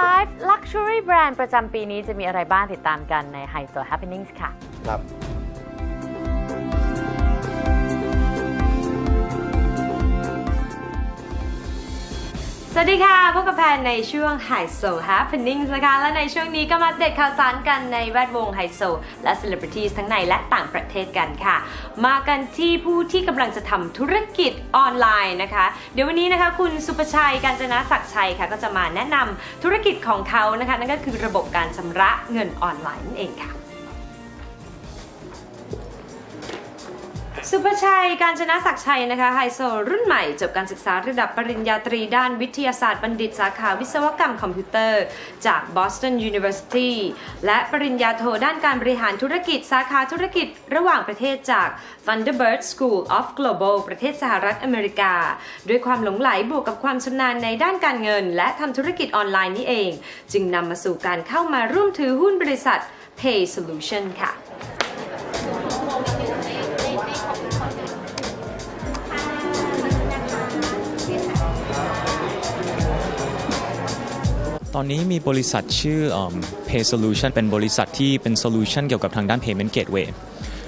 5 Luxury Brand ประจำปีนี้จะมีอะไรบ้างติดตามกันใน h i โซ Happenings ค่ะ ครับ สวัสดีค่ะ พบกับแพนในช่วง High Soul Happenings นะคะ และในช่วงนี้ก็มาเด็ดข่าวสารกันในแวดวงไฮโซและ Celebrities ทั้งในและต่างประเทศกันค่ะ มากันที่ผู้ที่กำลังจะทำธุรกิจออนไลน์นะคะ เดี๋ยววันนี้นะคะคุณสุประชัยการจนะศักดิ์ชัยค่ะ ก็จะมาแนะนำธุรกิจของเขานะคะ นั่นก็คือระบบการชำระเงินออนไลน์นั่นเองค่ะ สุภชัย การชนะศักชัยนะคะไฮโซรุ่นใหม่จบการศึกษาระดับปริญญาตรีด้านวิทยาศาสตร์บัณฑิตสาขาวิศวกรรมคอมพิวเตอร์ จาก Boston University และปริญญาโทด้านการบริหารธุรกิจสาขาธุรกิจระหว่างประเทศจาก Thunderbird School of Global ประเทศสหรัฐอเมริกา ด้วยความหลงไหลบวกกับความชำนาญในด้านการเงิน และทำธุรกิจออนไลน์นี่เอง จึงนำมาสู่การเข้ามาร่วมถือหุ้นบริษัท Pay Solution ค่ะ ตอนนี้มีบริษัทชื่ออ Pay Solution เป็นบริษัทที่เป็น solution เกี่ยวกับทางด้าน payment gateway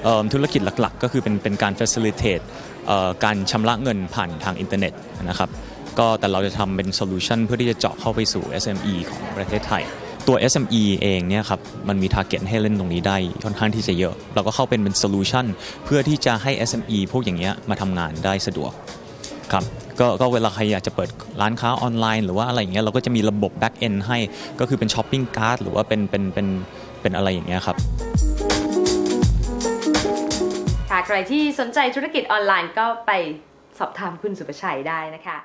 เอิ่มธุรกิจหลักๆ ก็คือเป็นเป็นการ facilitate เอ่อการชำระเงินผ่านทางอินเทอร์เน็ตนะครับก็แต่เราจะทำเป็น solution เพื่อที่จะเจาะเข้าไปสู่ SME ของประเทศไทย ตัว SME เองเนี่ยครับมันมี target ให้เล่นตรงนี้ได้ค่อนข้างที่จะเยอะ เราก็เข้าเป็นเป็น solution เพื่อที่จะให้ SME พวกอย่างเงี้ยมาทำงานได้สะดวกครับ ก็ก็เวลาใครอยากจะเปิดร้านค้าออนไลน์ หรือว่าอะไรอย่างเงี้ยเราก็จะมีระบบ back end ให้ก็คือเป็นช้อปปิ้งการ์ดหรือว่าเป็นเป็นเป็นเป็นอะไรอย่างเงี้ยครับค่ะใครที่สนใจธุรกิจออนไลน์ก็ไปสอบถามคุณสุประชัยได้นะคะ